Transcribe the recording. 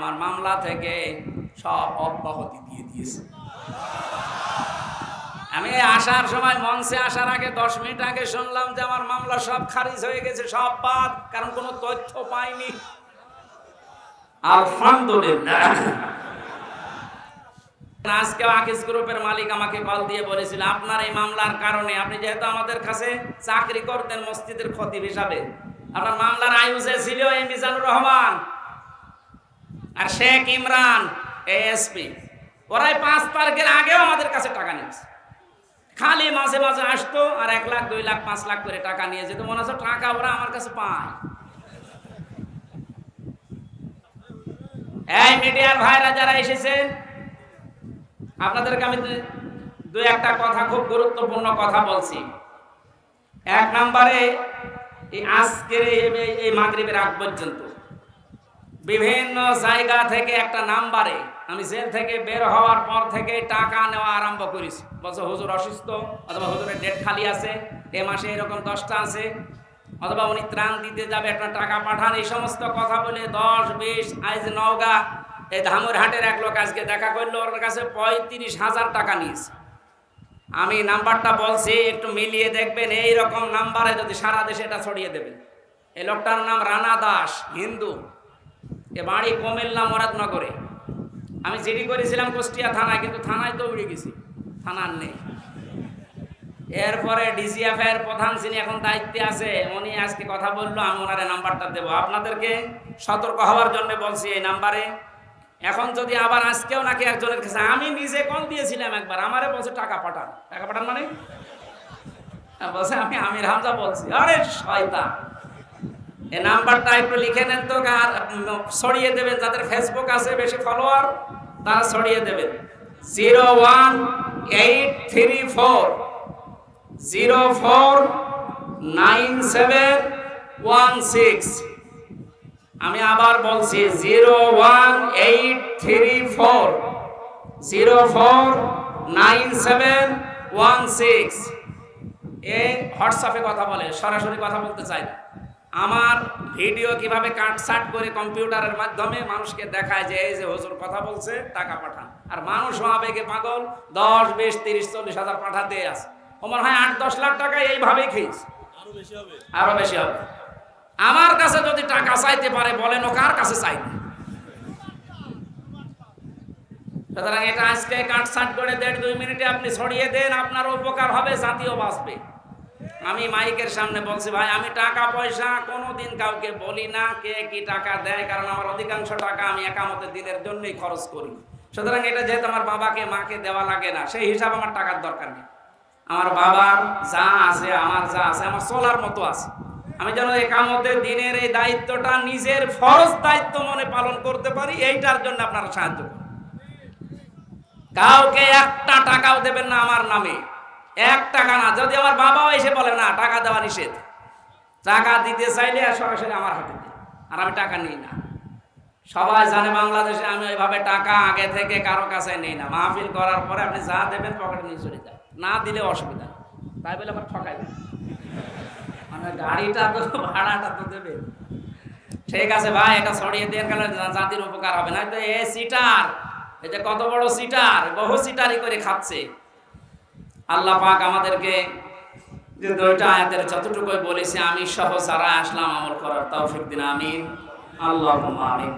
আমার মামলা থেকে সব অব্যাহতি দিয়ে দিয়েছে। আমি আসার সময় মঞ্চে আসার আগে দশ মিনিট আগে শুনলাম যে আমার মামলা সব খারিজ হয়ে গেছে, সব বাদ, কারণ কোনো তথ্য পাইনি। আজকে আকিস গ্রুপের মালিক আমাকে কল দিয়ে বলেছিল, আপনার এই মামলার কারণে আপনি যেহেতু আমাদের কাছে চাকরি করতেন মসজিদের খতিব হিসাবে, আপনার মামলার আয়ুষে ছিল এই মিজানুর রহমান। আর শেখ ইমরান এএসপি ওরাই পাঁচ তারিখের আগেও আমাদের কাছে টাকা নিয়েছে। খালি মাঝে মাঝে আসতো আর এক লাখ, দুই লাখ, পাঁচ লাখ করে টাকা নিয়ে যেত। মনে হচ্ছে টাকা ওরা আমার কাছে পায়। এই মিডিয়ার ভাইরা যারা এসেছেন আপনাদেরকে আমি দু- একটা কথা, খুব গুরুত্বপূর্ণ কথা বলছি। এক নম্বরে, এই আজকের এই মাগরিবের আগ পর্যন্ত বিভিন্ন জায়গা থেকে একটা নাম্বারে আমি জেল থেকে বের হওয়ার পর থেকে টাকা নেওয়া আরম্ভ করেছি। বলছে, হুজুর অসুস্থ অথবা হুজুরের ডেট খালি আছে, এ মাসে এরকম দশটা আছে, অথবা উনি ত্রাণ দিতে যাবে একটা টাকা পাঠান। এই সমস্ত কথা বলে দশ, বিশ, আজ নওগা, এই ধামুরহাটের এক লোক আজকে দেখা করল, ওর কাছে পঁয়ত্রিশ হাজার টাকা নিয়েছে। আমি নাম্বারটা বলছি, একটু মিলিয়ে দেখবেন এই রকম নাম্বারে যদি সারা দেশে এটা ছড়িয়ে দেবেন। এই লোকটার নাম রানা দাস, হিন্দু। এ বাড়ি কুমিল্লা মরাদনগরে। আমি জিডি করেছিলাম কুষ্টিয়া থানায় কিন্তু থানায় তো উড়ে গেছি। থানার নেই। এরপরে ডিসিএফ এর প্রধান যিনি এখন দায়িত্বে আছে উনি আজকে কথা বলল আমি ওনার নাম্বারটা দেবো। আপনাদেরকে সতর্ক হওয়ার জন্য বলছি এই নাম্বারে। এখন যদি আবার আজকেও নাকি একজনের কাছে আমি নিজে কল দিয়েছিলাম একবার আমারে বলছে টাকা পাঠান। টাকা পাঠান মানে? হ্যাঁ, বলছে আমি আমির হামজা বলছি। আরে শয়তান! এই নাম্বারটা একটু লিখে নেন তো, আর ছড়িয়ে দেবেন, যাদের ফেসবুক আছে বেশি ফলোয়ার তারা ছড়িয়ে দেবেন। Zero one eight three four, zero four nine seven one six. আমি আবার বলছি, zero one eight three four, zero four nine seven one six. এ হোয়াটসঅ্যাপে কথা বলে, সরাসরি কথা বলতে চাই না। আমার ভিডিও কীভাবে কাটসাট করে কম্পিউটারের মাধ্যমে মানুষকে দেখায় যে এই যে হুজুর কথা বলছে টাকা পাঠান। আর মানুষ আবেগে পাগল দশ বিশ তিরিশ চল্লিশ হাজার পাঠাতে আছে। মনে হয় আট দশ লাখ টাকা এইভাবেই খেয়েছে। আরও বেশি হবে। আমার কাছে যদি টাকা চাইতে পারে বলেন ও কার কাছে চাইবে সুতরাং এটা আজকে কাটসাট করে দেড় দুই মিনিটে আপনি ছড়িয়ে দেন আপনার উপকার হবে জাতীয় বাঁচবে। আমি মাইকের সামনে বলছি, ভাই, আমি টাকা পয়সা কোনোদিন কাউকে বলি না কে কি টাকা দেয়, কারণ আমার অধিকাংশ টাকা আমি একামতের দিনের জন্যই খরচ করি। সুতরাং এটা যেহেতু আমার বাবাকে, মাকে দেওয়া লাগে না, সেই হিসাব আমার টাকার দরকার নেই। আমার বাবার যা আছে, আমার যা আছে, আমার চলার মতো আছে। আমি যেন একামতের দিনের এই দায়িত্বটা নিজের ফরজ দায়িত্ব মনে পালন করতে পারি, এইটার জন্য আপনারা সাহায্য কাউকে একটা টাকাও দেবেন না আমার নামে। এক টাকা না, যদি আমার বাবাও এসে বলে, না, টাকা দেওয়া নিষেধ। টাকা দিতে চাইলে সরাসরি আমার হাতে। আর আমি টাকা নিই না। সবাই জানে বাংলাদেশে আমি ওইভাবে টাকা আগে থেকে কারও কাছে নেই না। মাহফিল করার পরে আপনি যা দেবেন পকেটে নিয়ে চলে যায়। না দিলে অসুবিধা তাই বলে আমার ঠকাই মানে গাড়িটা তো, ভাড়াটা তো দেবে ঠিক আছে ভাই, এটা ছড়িয়ে দিয়ে গেলে জাতির উপকার হবে। না তো এ সিটার যে কত বড় সিটার বহু সিটারি করে খাচ্ছে। আল্লাহ পাক আমাদেরকে যে দুইটা আয়াতের যতটুকুই বলেছি, আমি সহ সারা আসলাম আমল করার তৌফিক দিন, আমিন। আল্লাহ আমিন।